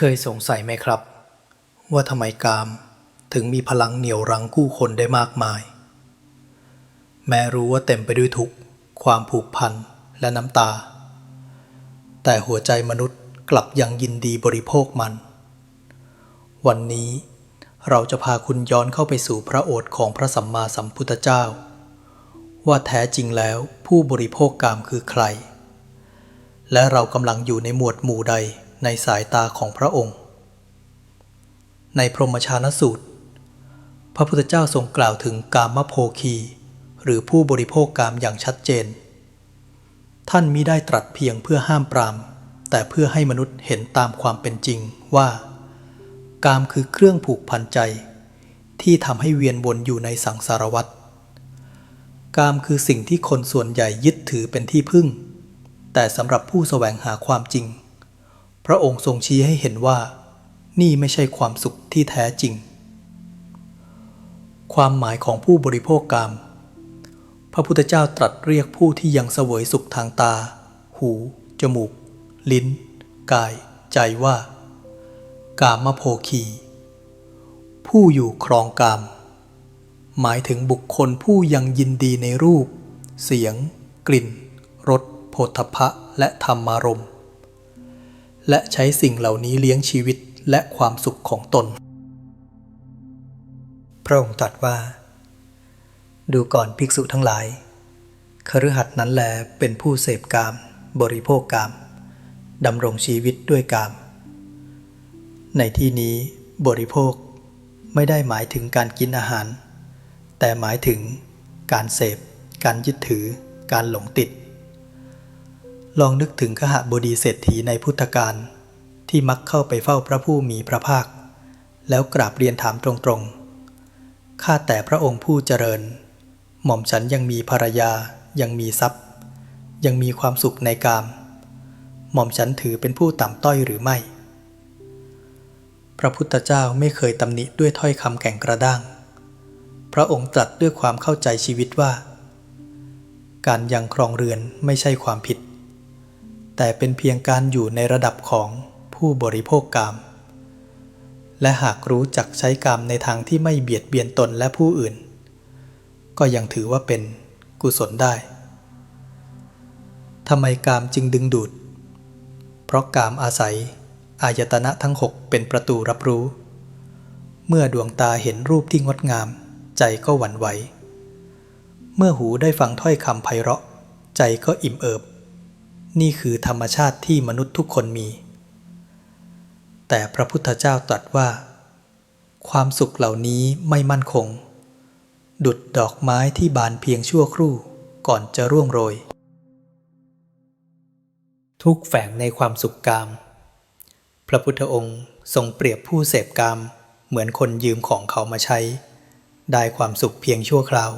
เคยสงสัยไหมครับ ว่าทำไมกามถึงมีพลังเหนี่ยวรั้งกู้คนได้มากมาย แม้รู้ว่าเต็มไปด้วยทุกข์ ความผูกพันและน้ำตา แต่หัวใจมนุษย์กลับยังยินดีบริโภคมัน วันนี้เราจะพาคุณย้อนเข้าไปสู่พระโอษฐ์ของพระสัมมาสัมพุทธเจ้า ว่าแท้จริงแล้วผู้บริโภคกามคือใคร และเรากำลังอยู่ในหมวดหมู่ใด ในสายตาของพระองค์ ในพรหมชานสูตร พระพุทธเจ้าทรงกล่าวถึงกามโภคี หรือผู้บริโภคกามอย่างชัดเจน ท่านมิได้ตรัสเพียงเพื่อห้ามปราม แต่เพื่อให้มนุษย์เห็นตามความเป็นจริงว่า กามคือเครื่องผูกพันใจ ที่ทำให้เวียนวนอยู่ในสังสารวัฏกามคือสิ่งที่คนส่วนใหญ่ยึดถือเป็นที่พึ่ง แต่สำหรับผู้แสวงหาความจริง พระองค์ทรงชี้ให้เห็นว่านี่ไม่ใช่ความสุขที่แท้จริง ความหมายของผู้บริโภคกามพระพุทธเจ้าตรัสเรียกผู้ที่ยังเสวยสุขทางตา หู จมูก ลิ้น กาย ใจว่า กามโภคี ผู้อยู่ครองกามหมายถึงบุคคลผู้ยังยินดีในรูป เสียง กลิ่น รสโผฏฐพะและธรรมารมณ์ และใช้สิ่งเหล่านี้เลี้ยงชีวิตและความสุขของตน พระองค์ตรัสว่า ดูก่อนภิกษุทั้งหลาย คฤหัสถ์นั้นแลเป็นผู้เสพกาม บริโภคกามดำรงชีวิตด้วยกาม ในที่นี้บริโภคไม่ได้หมายถึงการกินอาหาร แต่หมายถึงการเสพ การยึดถือ การหลงติด ลองนึกถึงขหบดีเศรษฐีในพุทธกาลที่มักเข้าไปเฝ้าพระผู้มีพระภาค แล้วกราบเรียนถามตรงๆ ข้าแต่พระองค์ผู้เจริญ หม่อมฉันยังมีภรรยา ยังมีทรัพย์ ยังมีความสุขในกาม หม่อมฉันถือเป็นผู้ต่ำต้อยหรือไม่ พระพุทธเจ้าไม่เคยตำหนิด้วยถ้อยคำแก่งกระด้าง พระองค์ตรัสด้วยความเข้าใจชีวิตว่า การยังครองเรือนไม่ใช่ความผิด แต่เป็นเพียงการอยู่ในระดับของผู้บริโภคกาม และหากรู้จักใช้กามในทางที่ไม่เบียดเบียนตนและผู้อื่น ก็ยังถือว่าเป็นกุศลได้ทำไมกามจึงดึงดูด เพราะกามอาศัย อายตนะทั้งหกเป็นประตูรับรู้ เมื่อดวงตาเห็นรูปที่งดงาม ใจก็หวั่นไหว เมื่อหูได้ฟังถ้อยคำไพเราะ ใจก็อิ่มเอิบ นี่คือธรรมชาติที่มนุษย์ทุกคนมี แต่พระพุทธเจ้าตรัสว่า ความสุขเหล่านี้ไม่มั่นคง ดุดดอกไม้ที่บานเพียงชั่วครู่ก่อนจะร่วงโรย ทุกแฝงในความสุขกาม พระพุทธองค์ทรงเปรียบผู้เสพกามเหมือนคนยืมของเขามาใช้ ได้ความสุขเพียงชั่วคราว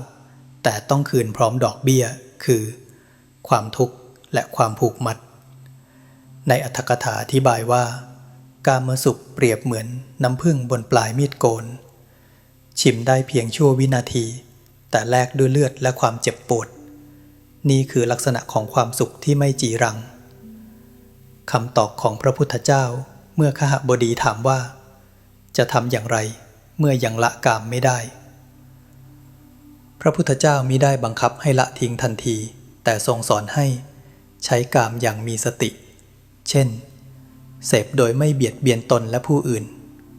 แต่ต้องคืนพร้อมดอกเบี้ย คือ ความทุกข์ และความผูกมัด ในอัตถกถาอธิบายว่า การมสุขเปรียบเหมือนน้ำผึ้งบนปลายมีดโกน ชิมได้เพียงชั่ววินาที แต่แลกด้วยเลือดและความเจ็บปวด นี่คือลักษณะของความสุขที่ไม่จีรังคำตอบของพระพุทธเจ้าเมื่อขหบดีถามว่า จะทำอย่างไรเมื่อยังละกามไม่ได้ พระพุทธเจ้ามิได้บังคับให้ละทิ้งทันที แต่ทรงสอนให้ ใช้กามอย่างมีสติ เช่น เสพโดยไม่เบียดเบียนตนและผู้อื่น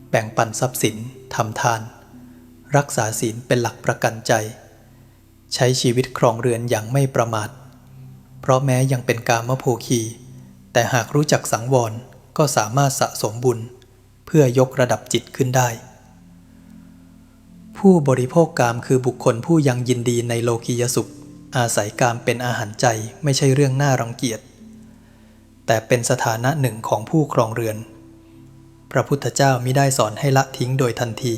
แบ่งปันทรัพย์สินทำทาน รักษาศีลเป็นหลักประกันใจ ใช้ชีวิตครองเรือนอย่างไม่ประมาท เพราะแม้ยังเป็นกามโภคี แต่หากรู้จักสังวรก็สามารถสะสมบุญ เพื่อยกระดับจิตขึ้นได้ ผู้บริโภคกามคือบุคคลผู้ยังยินดีในโลกียสุข อาศัยกามเป็นอาหารใจไม่ใช่เรื่องน่ารังเกียจ แต่เป็นสถานะหนึ่งของผู้ครองเรือน พระพุทธเจ้ามิได้สอนให้ละทิ้งโดยทันที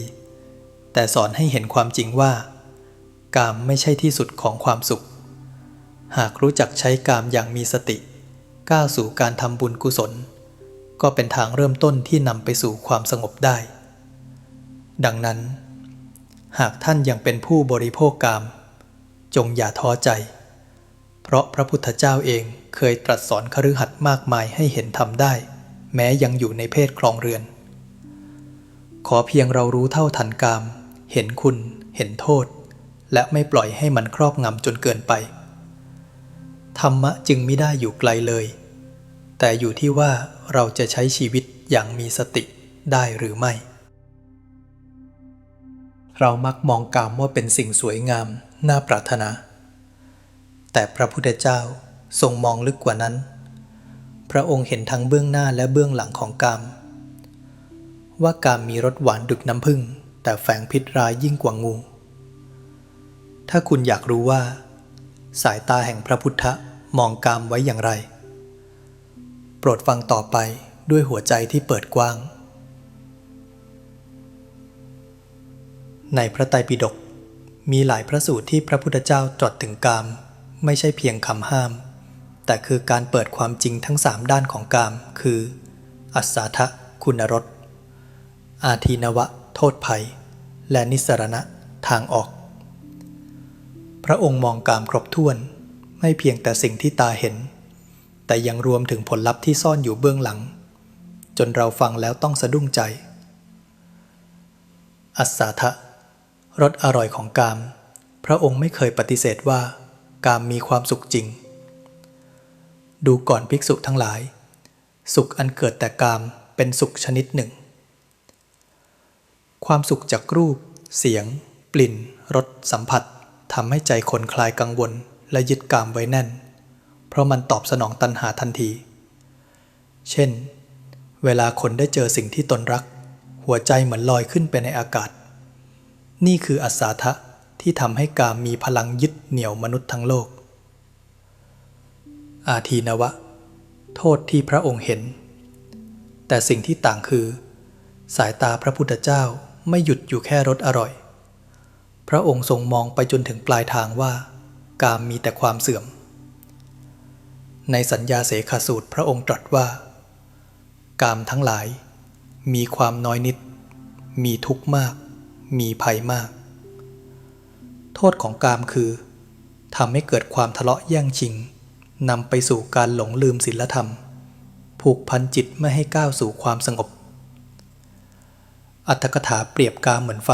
แต่สอนให้เห็นความจริงว่า กามไม่ใช่ที่สุดของความสุข หากรู้จักใช้กามอย่างมีสติ ก้าวสู่การทำบุญกุศล ก็เป็นทางเริ่มต้นที่นำไปสู่ความสงบได้ ดังนั้น หากท่านยังเป็นผู้บริโภคกาม จงอย่าท้อใจ เพราะพระพุทธเจ้าเองเคยตรัสสอนคฤหัสถ์มากมายให้เห็นทำได้ แม้ยังอยู่ในเพศครองเรือน ขอเพียงเรารู้เท่าทันกาม เห็นคุณ เห็นโทษ และไม่ปล่อยให้มันครอบงำจนเกินไป ธรรมะจึงไม่ได้อยู่ไกลเลย แต่อยู่ที่ว่าเราจะใช้ชีวิตอย่างมีสติได้หรือไม่ เรามักมองกามว่าเป็นสิ่งสวยงาม น่าปรารถนา แต่พระพุทธเจ้าทรงมองลึกกว่านั้น พระองค์เห็นทั้งเบื้องหน้าและเบื้องหลังของกาม ว่ากามมีรสหวานดึกน้ำผึ้งแต่แฝงพิษร้ายยิ่งกว่างู ถ้าคุณอยากรู้ว่า สายตาแห่งพระพุทธมองกามไว้อย่างไร โปรดฟังต่อไปด้วยหัวใจที่เปิดกว้าง ในพระไตรปิฎกมีหลายพระสูตรที่พระพุทธเจ้าตรัสถึงกาม ไม่ใช่เพียงคำห้าม แต่คือการเปิดความจริงทั้งสามด้านของกาม คือ อัศสาทะคุณรสอาทีนวะ โทษภัย และนิสรณะทางออก พระองค์มองกามครบถ้วน ไม่เพียงแต่สิ่งที่ตาเห็น แต่ยังรวมถึงผลลัพธ์ที่ซ่อนอยู่เบื้องหลัง จนเราฟังแล้วต้องสะดุ้งใจ อัศสาทะ รสอร่อยของกาม พระองค์ไม่เคยปฏิเสธว่ากามมีความสุขจริง ดูก่อนภิกษุทั้งหลาย สุขอันเกิดแต่กามเป็นสุขชนิดหนึ่ง ความสุขจากรูป เสียง กลิ่น รส สัมผัสทำให้ใจคนคลายกังวลและยึดกามไว้แน่น เพราะมันตอบสนองตัณหาทันที เช่น เวลาคนได้เจอสิ่งที่ตนรัก หัวใจเหมือนลอยขึ้นไปในอากาศ นี่คืออัศาทะที่ทำให้กามมีพลังยึดเหนี่ยวมนุษย์ทั้งโลก อาทีนวะ โทษที่พระองค์เห็น แต่สิ่งที่ต่างคือ สายตาพระพุทธเจ้าไม่หยุดอยู่แค่รสอร่อย พระองค์ทรงมองไปจนถึงปลายทางว่า กามมีแต่ความเสื่อม ในสัญญาเสขสูตรพระองค์ตรัสว่า กามทั้งหลาย มีความน้อยนิด มีทุกข์มาก มีภัยมาก โทษของกามคือทำให้เกิดความทะเลาะแย่งชิงนำไปสู่การหลงลืมศีลธรรม ผูกพันจิตไม่ให้ก้าวสู่ความสงบ อัตถกถาเปรียบกามเหมือนไฟ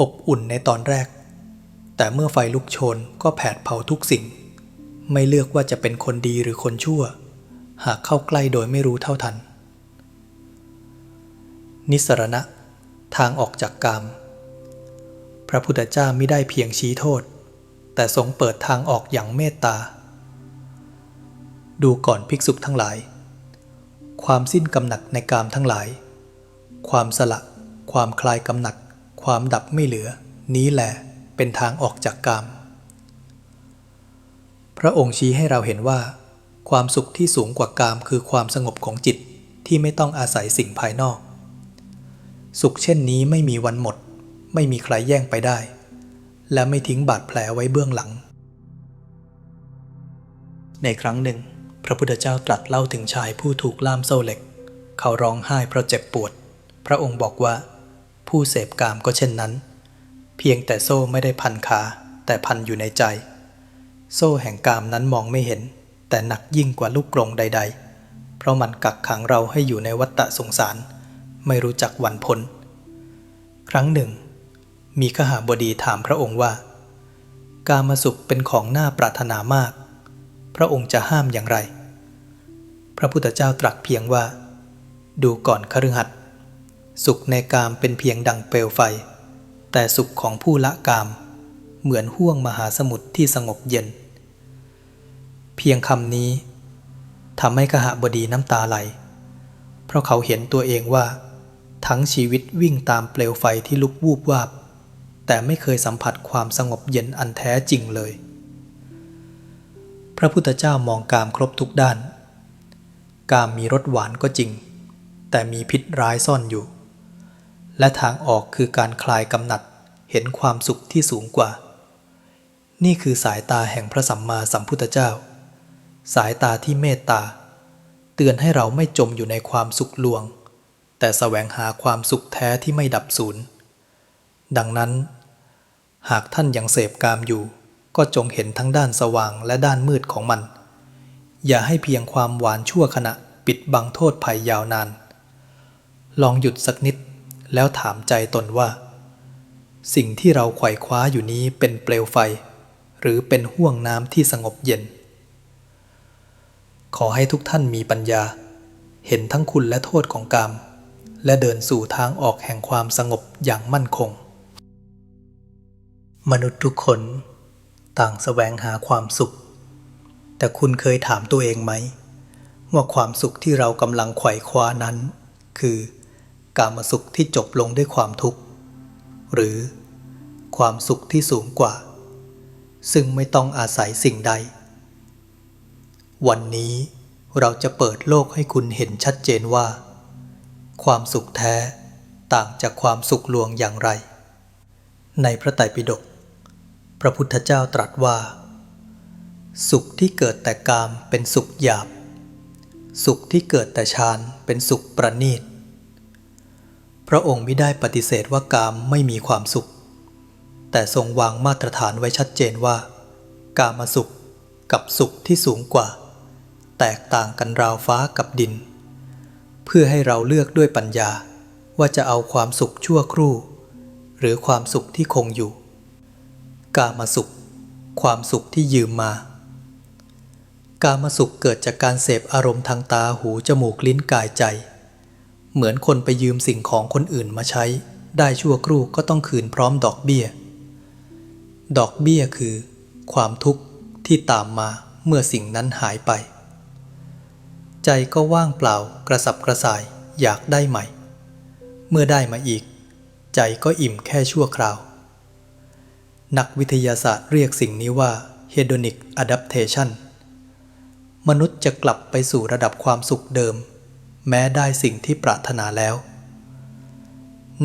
อบอุ่นในตอนแรก แต่เมื่อไฟลุกโชนก็แผดเผาทุกสิ่ง ไม่เลือกว่าจะเป็นคนดีหรือคนชั่ว หากเข้าใกล้โดยไม่รู้เท่าทัน นิสรณะ ทางออกจากกาม พระพุทธเจ้าไม่ได้เพียงชี้โทษ แต่ทรงเปิดทางออกอย่างเมตตา ดูก่อนภิกษุทั้งหลาย ความสิ้นกำหนัดในกามทั้งหลาย ความสละ ความคลายกำหนัดความดับไม่เหลือ นี้แหละเป็นทางออกจากกาม พระองค์ชี้ให้เราเห็นว่า ความสุขที่สูงกว่ากามคือความสงบของจิตที่ไม่ต้องอาศัยสิ่งภายนอก สุขเช่นนี้ไม่มีวันหมด ไม่มีใครแย่งไปได้ และไม่ทิ้งบาดแผลไว้เบื้องหลัง ในครั้งหนึ่ง พระพุทธเจ้าตรัสเล่าถึงชายผู้ถูกล่ามโซ่เหล็ก เขาร้องไห้เพราะเจ็บปวด พระองค์บอกว่า ผู้เสพกามก็เช่นนั้น เพียงแต่โซ่ไม่ได้พันขาแต่พันอยู่ในใจ โซ่แห่งกามนั้นมองไม่เห็น แต่หนักยิ่งกว่าลูกกรงใด ๆ เพราะมันกักขังเราให้อยู่ในวัฏฏะสงสาร ไม่รู้จักวันพ้น ครั้งหนึ่ง มีขหาบดีถามพระองค์ว่า กามสุขเป็นของน่าปรารถนามาก พระองค์จะห้ามอย่างไร พระพุทธเจ้าตรัสเพียงว่า ดูก่อนคฤหัสถ์สุขในกามเป็นเพียงดังเปลวไฟ แต่สุขของผู้ละกาม เหมือนห่วงมหาสมุทรที่สงบเย็น เพียงคำนี้ทำให้ขหบดีน้ำตาไหล เพราะเขาเห็นตัวเองว่า ทั้งชีวิตวิ่งตามเปลวไฟที่ลุกวูบวาบ แต่ไม่เคยสัมผัสความสงบเย็นอันแท้จริงเลย พระพุทธเจ้ามองกามครบทุกด้าน กามมีรสหวานก็จริง แต่มีพิษร้ายซ่อนอยู่ และทางออกคือการคลายกำหนัดเห็นความสุขที่สูงกว่า นี่คือสายตาแห่งพระสัมมาสัมพุทธเจ้า สายตาที่เมตตา เตือนให้เราไม่จมอยู่ในความสุขลวง แต่แสวงหาความสุขแท้ที่ไม่ดับสูญดังนั้น หากท่านยังเสพกามอยู่ ก็จงเห็นทั้งด้านสว่างและด้านมืดของมัน อย่าให้เพียงความหวานชั่วขณะปิดปิดบังโทษภัยยาวนาน ลองหยุดสักนิดแล้วถามใจตนว่า สิ่งที่เราไขว่คว้าอยู่นี้เป็นเปลวไฟ หรือเป็นห่วงน้ำที่สงบเย็น ขอให้ทุกท่านมีปัญญา เห็นทั้งคุณและโทษของกรรม และเดินสู่ทางออกแห่งความสงบอย่างมั่นคง มนุษย์ทุกคนต่างแสวงหาความสุข แต่คุณเคยถามตัวเองไหม ว่าความสุขที่เรากำลังไขว่คว้านั้น คือ การมาสุขที่จบลงด้วยความทุกข์ หรือความสุขที่สูงกว่า ซึ่งไม่ต้องอาศัยสิ่งใด วันนี้เราจะเปิดโลกให้คุณเห็นชัดเจนว่า ความสุขแท้ต่างจากความสุขลวงอย่างไร ในพระไตรปิฎกพระพุทธเจ้าตรัสว่า สุขที่เกิดแต่กามเป็นสุขหยาบ สุขที่เกิดแต่ฌานเป็นสุขประณีต พระองค์ไม่ได้ปฏิเสธว่ากามไม่มีความสุข แต่ทรงวางมาตรฐานไว้ชัดเจนว่า กามสุขกับสุขที่สูงกว่า แตกต่างกันราวฟ้ากับดิน เพื่อให้เราเลือกด้วยปัญญา ว่าจะเอาความสุขชั่วครู่ หรือความสุขที่คงอยู่ กามาสุข ความสุขที่ยืมมา กามาสุขเกิดจากการเสพอารมณ์ทางตาหูจมูกลิ้นกายใจ เหมือนคนไปยืมสิ่งของคนอื่นมาใช้ ได้ชั่วครู่ก็ต้องคืนพร้อมดอกเบี้ย ดอกเบี้ยคือ ความทุกข์ที่ตามมาเมื่อสิ่งนั้นหายไป ใจก็ว่างเปล่ากระสับกระส่ายอยากได้ใหม่ เมื่อได้มาอีก ใจก็อิ่มแค่ชั่วคราว นักวิทยาศาสตร์เรียกสิ่งนี้ว่า hedonic adaptation มนุษย์จะกลับไปสู่ระดับความสุขเดิม แม้ได้สิ่งที่ปรารถนาแล้ว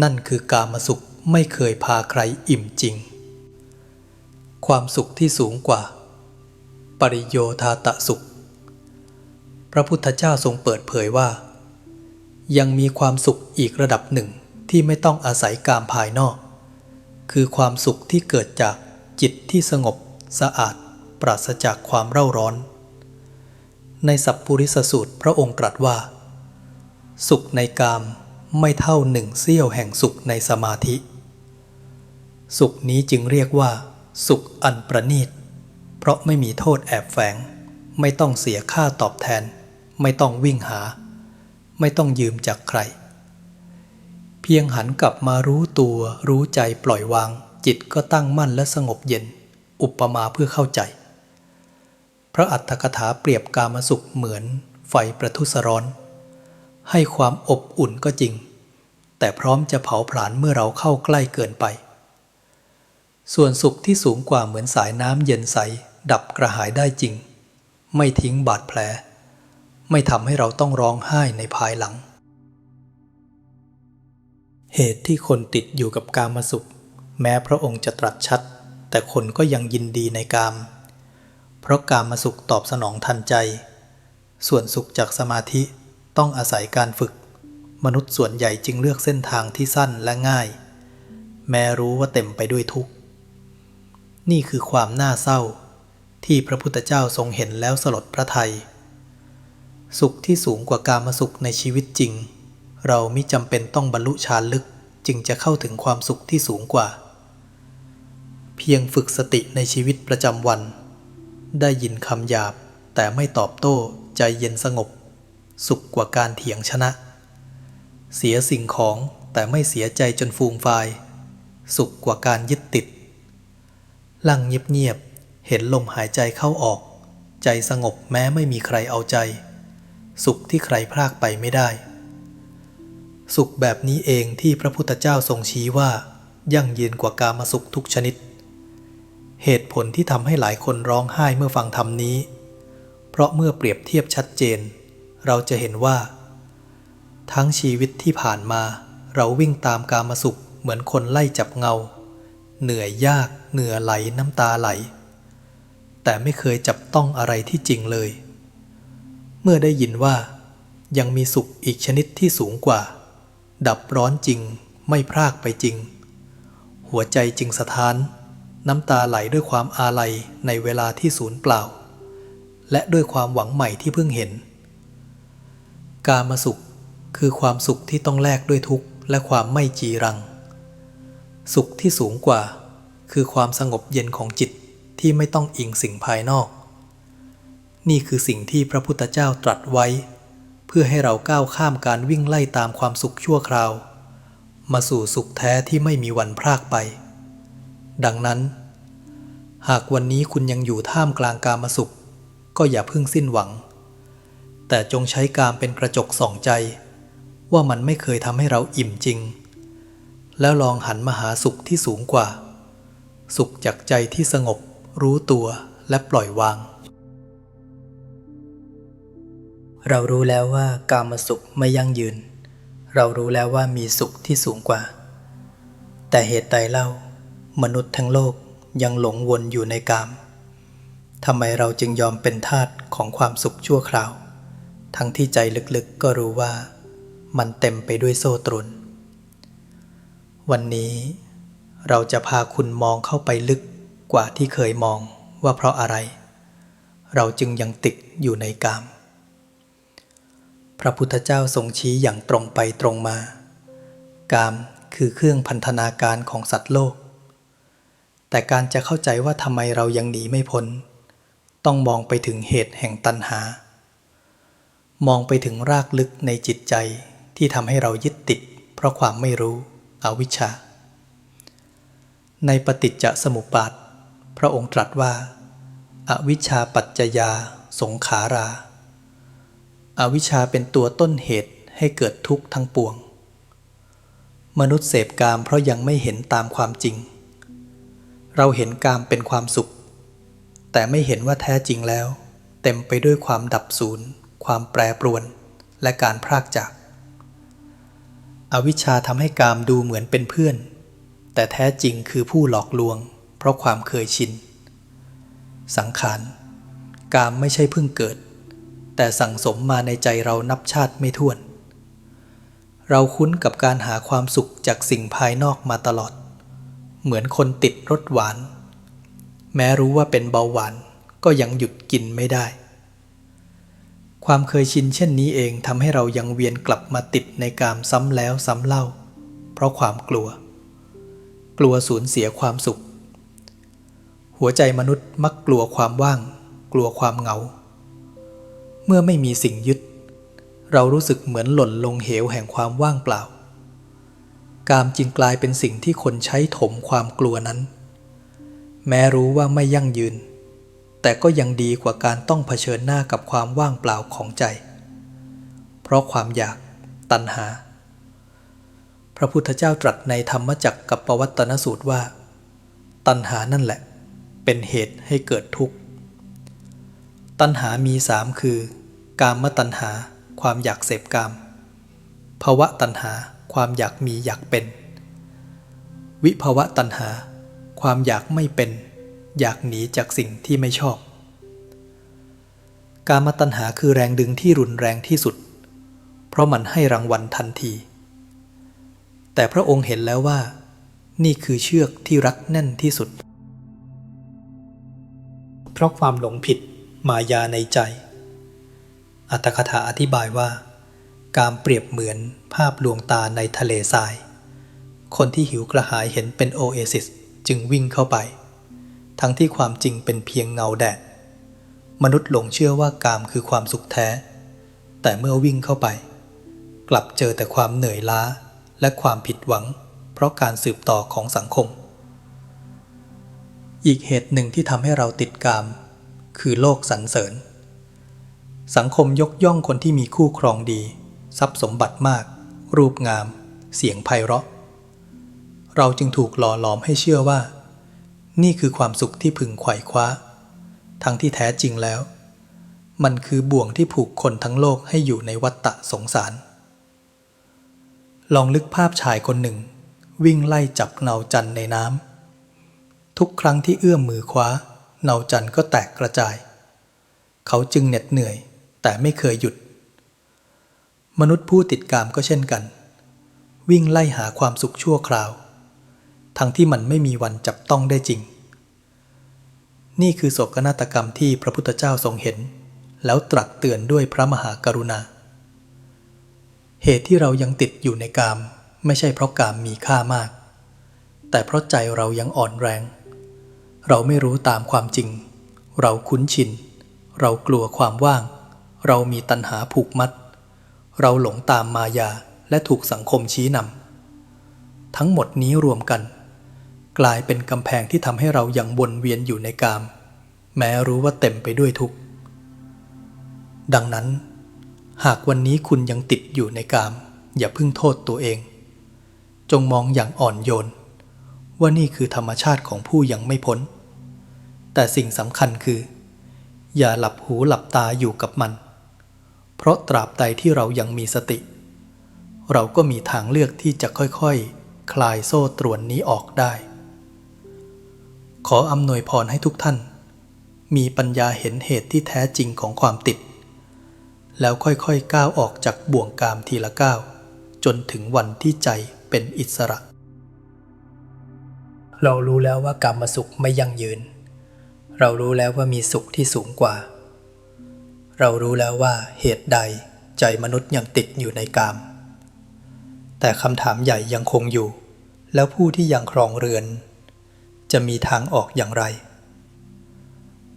นั่นคือกามสุขไม่เคยพาใครอิ่มจริง ความสุขที่สูงกว่า ปริโยธาตะสุข พระพุทธเจ้าทรงเปิดเผยว่า ยังมีความสุขอีกระดับหนึ่งที่ไม่ต้องอาศัยกามภายนอก คือความสุขที่เกิดจากจิตที่สงบสะอาด ปราศจากความเร่าร้อน ในสัพปุริสสูตรพระองค์ตรัสว่า สุขในกามไม่เท่าหนึ่งเสี้ยวแห่งสุขในสมาธิ สุขนี้จึงเรียกว่า สุขอันประณีต เพราะไม่มีโทษแอบแฝง ไม่ต้องเสียค่าตอบแทน ไม่ต้องวิ่งหา ไม่ต้องยืมจากใคร เพียงหันกลับมารู้ตัวรู้ใจปล่อยวาง จิตก็ตั้งมั่นและสงบเย็น อุปมาเพื่อเข้าใจ พระอัฏฐกถาเปรียบกามสุขเหมือน ไฟประทุษร้อน ให้ความอบอุ่นก็จริง แต่พร้อมจะเผาผลาญเมื่อเราเข้าใกล้เกินไป ส่วนสุขที่สูงกว่าเหมือนสายน้ำเย็นใส ดับกระหายได้จริง ไม่ทิ้งบาดแผล ไม่ทำให้เราต้องร้องไห้ในภายหลัง เหตุที่คนติดอยู่กับกามสุข แม้พระองค์จะตรัสชัด แต่คนก็ยังยินดีในกาม เพราะกามสุขตอบสนองทันใจ ส่วนสุขจากสมาธิต้องอาศัยการฝึก มนุษย์ส่วนใหญ่จึงเลือกเส้นทางที่สั้นและง่าย แม้รู้ว่าเต็มไปด้วยทุกข์ นี่คือความน่าเศร้าที่พระพุทธเจ้าทรงเห็นแล้วสลดพระทยัย สุขที่สูงกว่ากามสุขในชีวิตจริง เรามิจำเป็นต้องบรรลุฌานลึกจึงจะเข้าถึงความสุขที่สูงกว่า เพียงฝึกสติในชีวิตประจำวัน ได้ยินคำหยาบแต่ไม่ตอบโต้ใจเย็นสงบ สุขกว่าการเถียงชนะ เสียสิ่งของแต่ไม่เสียใจจนฟูมฟาย สุขกว่าการยึดติด ลั่งเงียบๆเห็นลมหายใจเข้าออก ใจสงบแม้ไม่มีใครเอาใจ สุขที่ใครพรากไปไม่ได้ สุขแบบนี้เองที่พระพุทธเจ้าทรงชี้ว่า ยั่งยืนกว่ากามสุขทุกชนิด เหตุผลที่ทำให้หลายคนร้องไห้เมื่อฟังธรรมนี้ เพราะเมื่อเปรียบเทียบชัดเจน เราจะเห็นว่า ทั้งชีวิตที่ผ่านมา เราวิ่งตามกามสุขเหมือนคนไล่จับเงา เหนื่อยยาก เหนื่อไหลน้ำตาไหล แต่ไม่เคยจับต้องอะไรที่จริงเลย เมื่อได้ยินว่า ยังมีสุขอีกชนิดที่สูงกว่า ดับร้อนจริงไม่พรากไปจริง หัวใจจึงสะท้าน น้ำตาไหลด้วยความอาลัยในเวลาที่สูญเปล่า และด้วยความหวังใหม่ที่เพิ่งเห็น กามาสุขคือความสุขที่ต้องแลกด้วยทุกข์และความไม่จีรัง สุขที่สูงกว่า คือความสงบเย็นของจิตที่ไม่ต้องอิงสิ่งภายนอก นี่คือสิ่งที่พระพุทธเจ้าตรัสไว้ เพื่อให้เราก้าวข้ามการวิ่งไล่ตามความสุขชั่วคราว มาสู่สุขแท้ที่ไม่มีวันพรากไป ดังนั้น หากวันนี้คุณยังอยู่ท่ามกลางกามสุข ก็อย่าเพิ่งสิ้นหวัง แต่จงใช้กามเป็นกระจกส่องใจ ว่ามันไม่เคยทำให้เราอิ่มจริง แล้วลองหันมาหาสุขที่สูงกว่า สุขจากใจที่สงบ รู้ตัวและปล่อยวาง เรารู้แล้วว่ากามสุขไม่ยั่งยืน เรารู้แล้วว่ามีสุขที่สูงกว่า แต่เหตุใดเล่ามนุษย์ทั้งโลกยังหลงวนอยู่ในกามทำไมเราจึงยอมเป็นทาสของความสุขชั่วคราว ทั้งที่ใจลึกๆก็รู้ว่า มันเต็มไปด้วยโซ่ตรวนวันนี้เราจะพาคุณมองเข้าไปลึกกว่าที่เคยมองว่าเพราะอะไร เราจึงยังติดอยู่ในกาม พระพุทธเจ้าทรงชี้อย่างตรงไปตรงมา กามคือเครื่องพันธนาการของสัตว์โลก แต่การจะเข้าใจว่าทำไมเรายังหนีไม่พ้น ต้องมองไปถึงเหตุแห่งตัณหา มองไปถึงรากลึกในจิตใจที่ทำให้เรายึดติด เพราะความไม่รู้อวิชชา ในปฏิจจสมุปบาท พระองค์ตรัสว่าอวิชชาปัจจยา สงขารา อวิชชาเป็นตัวต้นเหตุให้เกิดทุกข์ทั้งปวง มนุษย์เสพกามเพราะยังไม่เห็นตามความจริง เราเห็นกามเป็นความสุข แต่ไม่เห็นว่าแท้จริงแล้ว เต็มไปด้วยความดับสูญความแปรปรวน และการพรากจาก อวิชชาทำให้กามดูเหมือนเป็นเพื่อน แต่แท้จริงคือผู้หลอกลวง เพราะความเคยชิน สังขาร กามไม่ใช่เพิ่งเกิด แต่สั่งสมมาในใจเรานับชาติไม่ถ้วน เราคุ้นกับการหาความสุขจากสิ่งภายนอกมาตลอด เหมือนคนติดรสหวาน แม้รู้ว่าเป็นเบาหวานก็ยังหยุดกินไม่ได้ ความเคยชินเช่นนี้เองทำให้เรายังเวียนกลับมาติดในกามซ้ำแล้วซ้ำเล่า เพราะความกลัว กลัวสูญเสียความสุข หัวใจมนุษย์มักกลัวความว่าง กลัวความเหงา เมื่อไม่มีสิ่งยึด เรารู้สึกเหมือนหล่นลงเหวแห่งความว่างเปล่า กามจึงกลายเป็นสิ่งที่คนใช้ถมความกลัวนั้น แม้รู้ว่าไม่ยั่งยืน แต่ก็ยังดีกว่าการต้องเผชิญหน้ากับความว่างเปล่าของใจ เพราะความอยากตัณหา พระพุทธเจ้าตรัสในธรรมจักรกับปวัตตนสูตรว่า ตัณหานั่นแหละ เป็นเหตุให้เกิดทุกข์ ตัณหามีสามคือ กามตัณหา ความอยากเสพกามภาวะตัณหา ความอยากมีอยากเป็น วิภาวะตัณหา ความอยากไม่เป็น อยากหนีจากสิ่งที่ไม่ชอบ กามตัณหาคือแรงดึงที่รุนแรงที่สุด เพราะมันให้รางวัลทันที แต่พระองค์เห็นแล้วว่า นี่คือเชือกที่รักแน่นที่สุด เพราะความหลงผิด มายาในใจ อัตถกถาอธิบายว่า การเปรียบเหมือนภาพลวงตาในทะเลทราย คนที่หิวกระหายเห็นเป็นโอเอซิสจึงวิ่งเข้าไป ทั้งที่ความจริงเป็นเพียงเงาแดด มนุษย์หลงเชื่อว่ากามคือความสุขแท้ แต่เมื่อวิ่งเข้าไป กลับเจอแต่ความเหนื่อยล้าและความผิดหวัง เพราะการสืบต่อของสังคม อีกเหตุหนึ่งที่ทำให้เราติดกาม คือโลกสรรเสริญ สังคมยกย่องคนที่มีคู่ครองดี ทรัพย์สมบัติมาก รูปงาม เสียงไพเราะ เราจึงถูกหล่อหลอมให้เชื่อว่า นี่คือความสุขที่พึงไขว่คว้า ทั้งที่แท้จริงแล้ว มันคือบ่วงที่ผูกคนทั้งโลกให้อยู่ในวัฏฏะสงสาร ลองลึกภาพชายคนหนึ่ง วิ่งไล่จับเนาจันในน้ำทุกครั้งที่เอื้อมมือคว้า เนาจันทร์ก็แตกกระจาย เขาจึงเหน็ดเหนื่อย แต่ไม่เคยหยุด มนุษย์ผู้ติดกามก็เช่นกัน วิ่งไล่หาความสุขชั่วคราว ทั้งที่มันไม่มีวันจับต้องได้จริง นี่คือโศกนาฏกรรมที่พระพุทธเจ้าทรงเห็น แล้วตรัสเตือนด้วยพระมหากรุณา เหตุที่เรายังติดอยู่ในกาม ไม่ใช่เพราะกามมีค่ามาก แต่เพราะใจเรายังอ่อนแรง เราไม่รู้ตามความจริง เราคุ้นชิน เรากลัวความว่าง เรามีตัณหาผูกมัด เราหลงตามมายาและถูกสังคมชี้นำทั้งหมดนี้รวมกัน กลายเป็นกำแพงที่ทำให้เรายังวนเวียนอยู่ในกาม แม้รู้ว่าเต็มไปด้วยทุกข์ดังนั้น หากวันนี้คุณยังติดอยู่ในกาม อย่าพิ่งโทษตัวเอง จงมองอย่างอ่อนโยน ว่านี่คือธรรมชาติของผู้ยังไม่พ้น แต่สิ่งสำคัญคือ อย่าหลับหูหลับตาอยู่กับมัน เพราะตราบใดที่เรายังมีสติ เราก็มีทางเลือกที่จะค่อยๆคคลายโซ่ตรวนนี้ออกได้ ขออำนวยพรให้ทุกท่าน มีปัญญาเห็นเหตุที่แท้จริงของความติด แล้วค่อยๆก้าวออกจากบ่วงกามทีละก้าวจนถึงวันที่ใจเป็นอิสระ เรารู้แล้วว่ากรรมสุขไม่ยั่งยืน เรารู้แล้วว่ามีสุขที่สูงกว่า เรารู้แล้วว่าเหตุใดใจมนุษย์ยังติดอยู่ในกาม แต่คำถามใหญ่ยังคงอยู่ แล้วผู้ที่ยังครองเรือน จะมีทางออกอย่างไร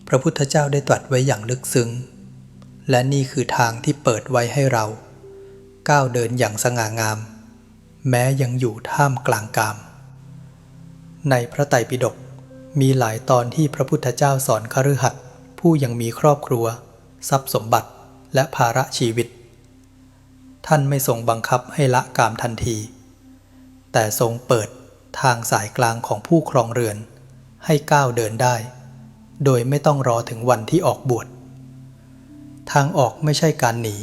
พระพุทธเจ้าได้ตรัสไว้อย่างลึกซึ้ง และนี่คือทางที่เปิดไว้ให้เรา ก้าวเดินอย่างสง่างาม แม้ยังอยู่ท่ามกลางกาม ในพระไตรปิฎก มีหลายตอนที่พระพุทธเจ้าสอนคฤหัสถ์ผู้ยังมีครอบครัว ทรัพย์สมบัติและภาระชีวิต ท่านไม่ทรงบังคับให้ละกามทันที แต่ทรงเปิดทางสายกลางของผู้ครองเรือน ให้ก้าวเดินได้ โดยไม่ต้องรอถึงวันที่ออกบวช ทางออกไม่ใช่การหนี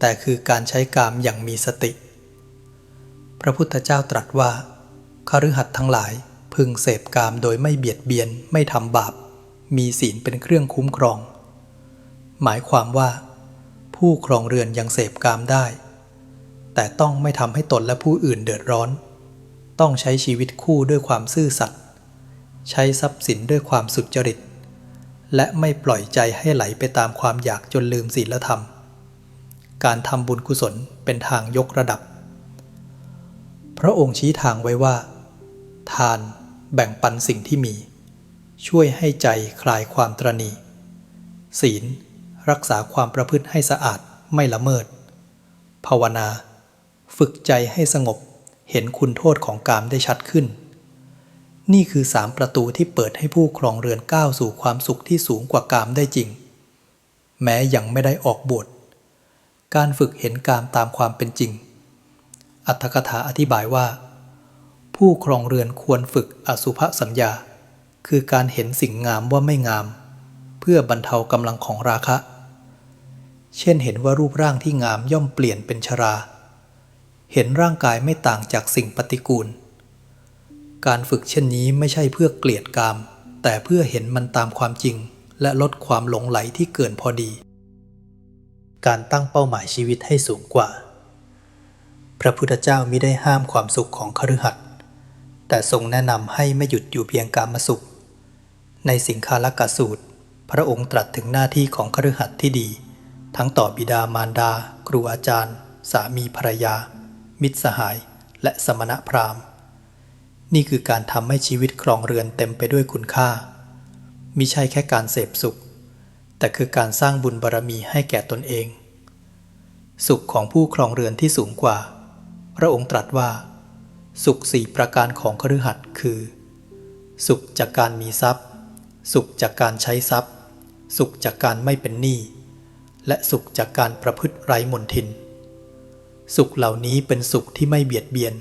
แต่คือการใช้กามอย่างมีสติ พระพุทธเจ้าตรัสว่าคฤหัสถ์ทั้งหลาย พึงเสพกามโดยไม่เบียดเบียนไม่ทำบาป มีศีลเป็นเครื่องคุ้มครอง หมายความว่า ผู้ครองเรือนยังเสพกามได้ แต่ต้องไม่ทำให้ตนและผู้อื่นเดือดร้อน ต้องใช้ชีวิตคู่ด้วยความซื่อสัตย์ใช้ทรัพย์สินด้วยความสุจริต และไม่ปล่อยใจให้ไหลไปตามความอยากจนลืมศีลธรรม การทำบุญกุศลเป็นทางยกระดับ พระองค์ชี้ทางไว้ว่า ทาน แบ่งปันสิ่งที่มี ช่วยให้ใจคลายความตรณี ศีล รักษาความประพฤติให้สะอาดไม่ละเมิด ภาวนา ฝึกใจให้สงบเห็นคุณโทษของกามได้ชัดขึ้น นี่คือสามประตูที่เปิดให้ผู้ครองเรือนก้าวสู่ความสุขที่สูงกว่ากามได้จริง แม้ยังไม่ได้ออกบวชการฝึกเห็นกามตามความเป็นจริง อัตถกถาอธิบายว่า ผู้ครองเรือนควรฝึกอสุภสัญญา คือการเห็นสิ่งงามว่าไม่งาม เพื่อบรรเทากำลังของราคะ เช่นเห็นว่ารูปร่างที่งามย่อมเปลี่ยนเป็นชรา เห็นร่างกายไม่ต่างจากสิ่งปฏิกูล การฝึกเช่นนี้ไม่ใช่เพื่อเกลียดกาม แต่เพื่อเห็นมันตามความจริง และลดความหลงไหลที่เกินพอดี การตั้งเป้าหมายชีวิตให้สูงกว่าพระพุทธเจ้ามิได้ห้ามความสุขของคฤหัสถ์ แต่ทรงแนะนำให้ไม่หยุดอยู่เพียงกามสุข ในสิงคาลกสูตร พระองค์ตรัสถึงหน้าที่ของคฤหัสถ์ที่ดี ทั้งต่อบิดามารดา ครูอาจารย์ สามีภรรยา มิตรสหาย และสมณะพราหมณ์ นี่คือการทำให้ชีวิตครองเรือนเต็มไปด้วยคุณค่ามิใช่แค่การเสพสุข แต่คือการสร้างบุญบารรมีให้แก่ตนเอง สุขของผู้ครองเรือนที่สูงกว่า พระองค์ตรัสว่า สุขสี่ประการของคฤหัสถ์คือ สุขจากการมีทรัพย์ สุขจากการใช้ทรัพย์ สุขจากการไม่เป็นหนี้ และสุขจากการประพฤติไร้มนทิน สุขเหล่านี้เป็นสุขที่ไม่เบียดเบียน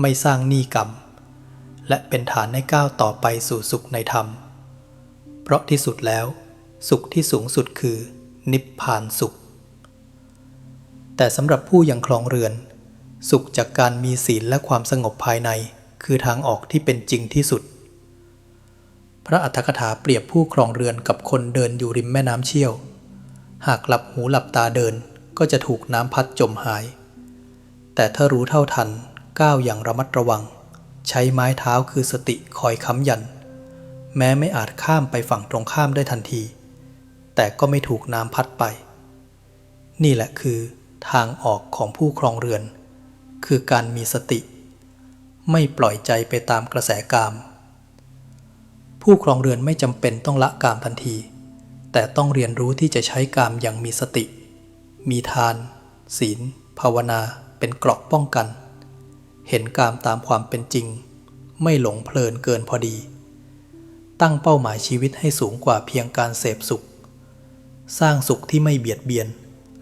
ไม่สร้างหนี้กรรม และเป็นฐานให้ก้าวต่อไปสู่สุขในธรรม เพราะที่สุดแล้ว สุขที่สูงสุดคือ นิพพานสุข แต่สำหรับผู้ยังครองเรือน สุขจากการมีศีลและความสงบภายใน คือทางออกที่เป็นจริงที่สุด พระอัฏฐกถาเปรียบผู้ครองเรือนกับคนเดินอยู่ริมแม่น้ำเชี่ยว หากหลับหูหลับตาเดินก็จะถูกน้ำพัดจมหาย แต่ถ้ารู้เท่าทันก้าวอย่างระมัดระวัง ใช้ไม้เท้าคือสติคอยค้ำยัน แม้ไม่อาจข้ามไปฝั่งตรงข้ามได้ทันที แต่ก็ไม่ถูกน้ำพัดไป นี่แหละคือทางออกของผู้ครองเรือน คือการมีสติ ไม่ปล่อยใจไปตามกระแสกาม ผู้ครองเรือนไม่จำเป็นต้องละกามทันที แต่ต้องเรียนรู้ที่จะใช้กามอย่างมีสติ มีทาน ศีล ภาวนาเป็นเกราะป้องกัน เห็นกามตามความเป็นจริง ไม่หลงเพลินเกินพอดี ตั้งเป้าหมายชีวิตให้สูงกว่าเพียงการเสพสุข สร้างสุขที่ไม่เบียดเบียน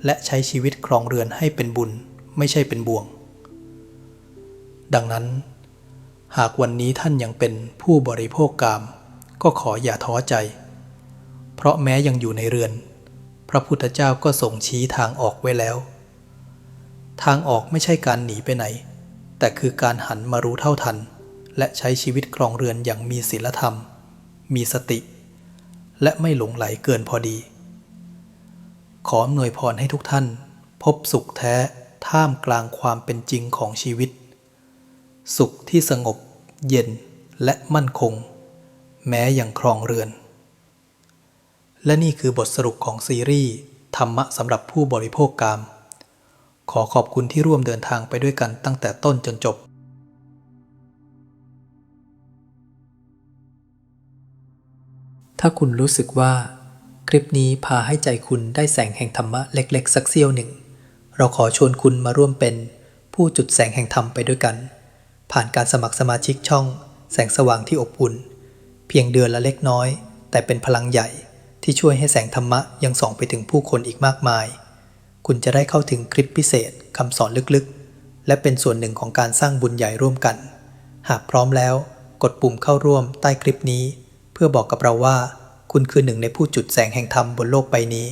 และใช้ชีวิตครองเรือนให้เป็นบุญไม่ใช่เป็นบ่วง ดังนั้น หากวันนี้ท่านยังเป็นผู้บริโภคกาม ก็ขออย่าท้อใจ เพราะแม้ยังอยู่ในเรือน พระพุทธเจ้าก็ส่งชี้ทางออกไว้แล้ว ทางออกไม่ใช่การหนีไปไหน แต่คือการหันมารู้เท่าทัน และใช้ชีวิตครองเรือนอย่างมีศีลธรรม มีสติ และไม่หลงไหลเกินพอดี ขออำนวยพรให้ทุกท่าน พบสุขแท้ท่ามกลางความเป็นจริงของชีวิต สุขที่สงบ เย็นและมั่นคง แม้อยังครองเรือน และนี่คือบทสรุปของซีรีส์ธรรมะสำหรับผู้บริโภคกาม ขอขอบคุณที่ร่วมเดินทางไปด้วยกันตั้งแต่ต้นจนจบถ้าคุณรู้สึกว่า คลิปนี้พาให้ใจคุณได้แสงแห่งธรรมะเล็ก ๆ สักเสี้ยวหนึ่ง เราขอชวนคุณมาร่วมเป็นผู้จุดแสงแห่งธรรมไปด้วยกัน ผ่านการสมัครสมาชิกช่อง แสงสว่างที่อบอุ่น เพียงเดือนละเล็กน้อย แต่เป็นพลังใหญ่ที่ช่วยให้แสงธรรมะยังส่องไปถึงผู้คนอีกมากมาย คุณจะได้เข้าถึงคลิปพิเศษคำสอนลึกๆ และเป็นส่วนหนึ่งของการสร้างบุญใหญ่ร่วมกัน หากพร้อมแล้ว กดปุ่มเข้าร่วมใต้คลิปนี้ เพื่อบอกกับเราว่า คุณคือหนึ่งในผู้จุดแสงแห่งธรรมบนโลกใบนี้